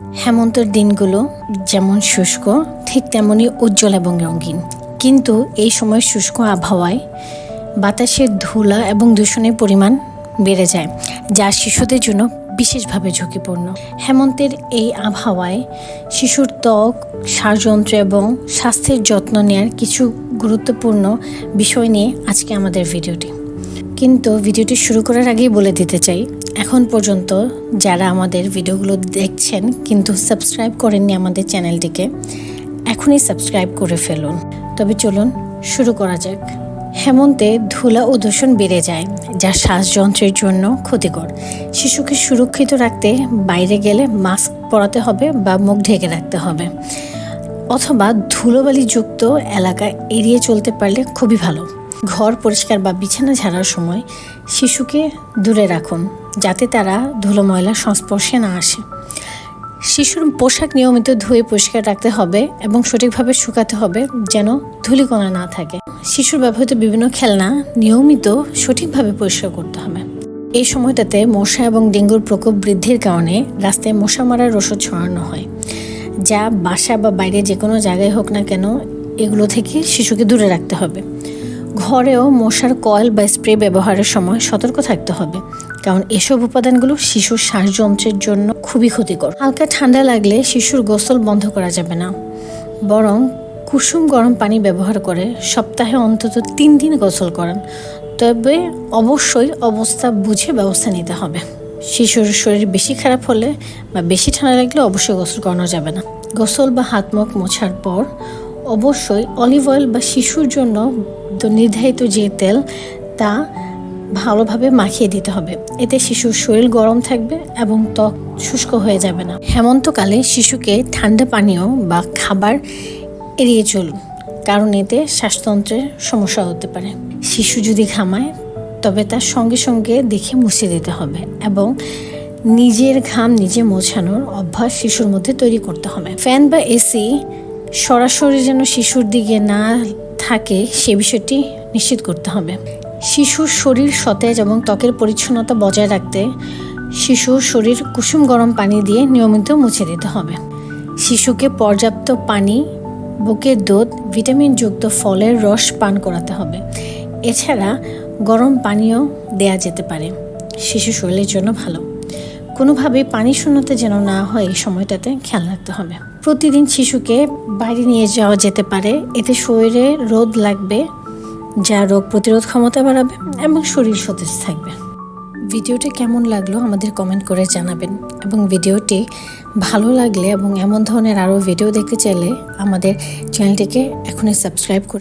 হেমন্তের দিনগুলো যেমন শুষ্ক, ঠিক তেমনই উজ্জ্বল এবং রঙিন। কিন্তু এই সময় শুষ্ক আবহাওয়ায় বাতাসের ধুলা এবং দূষণের পরিমাণ বেড়ে যায়, যা শিশুদের জন্য বিশেষভাবে ঝুঁকিপূর্ণ। হেমন্তের এই আবহাওয়ায় শিশুর ত্বক সারযন্ত্র এবং স্বাস্থ্যের যত্ন নেওয়ার কিছু গুরুত্বপূর্ণ বিষয় নিয়ে আজকে আমাদের ভিডিওটি। কিন্তু ভিডিওটি শুরু করার আগেই বলে দিতে চাই, এখন পর্যন্ত যারা আমাদের ভিডিওগুলো দেখছেন কিন্তু সাবস্ক্রাইব করেননি আমাদের চ্যানেলটিকে, এখনই সাবস্ক্রাইব করে ফেলুন। তবে চলুন শুরু করা যাক। হেমন্তে ধুলা ও দূষণ বেড়ে যায়, যা শ্বাসযন্ত্রের জন্য ক্ষতিকর। শিশুকে সুরক্ষিত রাখতে বাইরে গেলে মাস্ক পরাতে হবে বা মুখ ঢেকে রাখতে হবে। অথবা ধুলোবালিযুক্ত এলাকা এড়িয়ে চলতে পারলে খুবই ভালো। ঘর পরিষ্কার বা বিছানা ঝাড়ার সময় শিশুকে দূরে রাখুন, যাতে তারা ধুলো ময়লার সংস্পর্শে না আসে। শিশুর পোশাক নিয়মিত ধুয়ে পরিষ্কার রাখতে হবে এবং সঠিকভাবে শুকাতে হবে যেন ধুলিকণা না থাকে। শিশুর ব্যবহৃত বিভিন্ন খেলনা নিয়মিত সঠিকভাবে পরিষ্কার করতে হবে। এই সময়টাতে মশা এবং ডেঙ্গুর প্রকোপ বৃদ্ধির কারণে রাস্তায় মশা মারার ওষুধ ছড়ানো হয়, যা বাসা বা বাইরে যে কোনো জায়গায় হোক না কেন এগুলো থেকে শিশুকে দূরে রাখতে হবে। ঘরেও মশার কয়েল বা স্প্রে ব্যবহারের সময় সতর্ক থাকতে হবে, কারণ এসব উপাদানগুলো শিশুর শ্বাসযন্ত্রের জন্য খুবই ক্ষতিকর। হালকা ঠান্ডা লাগলে শিশুর গোসল বন্ধ করা যাবে না। বরং কুসুম গরম পানি ব্যবহার করে সপ্তাহে অন্তত তিন দিন গোসল করান। তবে অবশ্যই অবস্থা বুঝে ব্যবস্থা নিতে হবে। শিশুর শরীর বেশি খারাপ হলে বা বেশি ঠান্ডা লাগলে অবশ্যই গোসল করানো যাবে না। গোসল বা হাত মুখ মোছার পর অবশ্যই অলিভ অয়েল বা শিশুর জন্য নির্ধারিত যে তেল, তা ভালোভাবে মাখিয়ে দিতে হবে। এতে শিশুর শরীর গরম থাকবে এবং ত্বক শুষ্ক হয়ে যাবে না। হেমন্তকালে শিশুকে ঠান্ডা পানীয় বা খাবার এড়িয়ে চলুন, কারণ এতে শ্বাসতন্ত্রের সমস্যা হতে পারে। শিশু যদি ঘামায়, তবে তার সঙ্গে সঙ্গে দেখে মুছে দিতে হবে এবং নিজের ঘাম নিজে মোছানোর অভ্যাস শিশুর মধ্যে তৈরি করতে হবে। ফ্যান বা এসি সরাসরি যেন শিশুর দিকে না থাকে, সে বিষয়টি নিশ্চিত করতে হবে। শিশুর শরীর সতেজ এবং ত্বকের পরিচ্ছন্নতা বজায় রাখতে শিশুর শরীর কুসুম গরম পানি দিয়ে নিয়মিত মুছে দিতে হবে। শিশুকে পর্যাপ্ত পানি বুকের দুধ, ভিটামিনযুক্ত ফলের রস পান করাতে হবে। এছাড়া গরম পানীয় দেয়া যেতে পারে। শিশু শরীরের জন্য ভালো। কোনোভাবে পানি শূন্যতে যেন না হয় এই সময়টাতে খেয়াল রাখতে হবে। প্রতিদিন শিশুকে বাইরে নিয়ে যাওয়া যেতে পারে। এতে শরীরে রোদ লাগবে, যা রোগ প্রতিরোধ ক্ষমতা বাড়াবে এবং শরীর সতেজ থাকবে। ভিডিওটি কেমন লাগল আমাদের কমেন্ট করে জানাবেন এবং ভিডিওটি ভালো লাগলে এবং এমন ধরনের আরও ভিডিও দেখতে চাইলে আমাদের চ্যানেলটিকে এখনই সাবস্ক্রাইব করে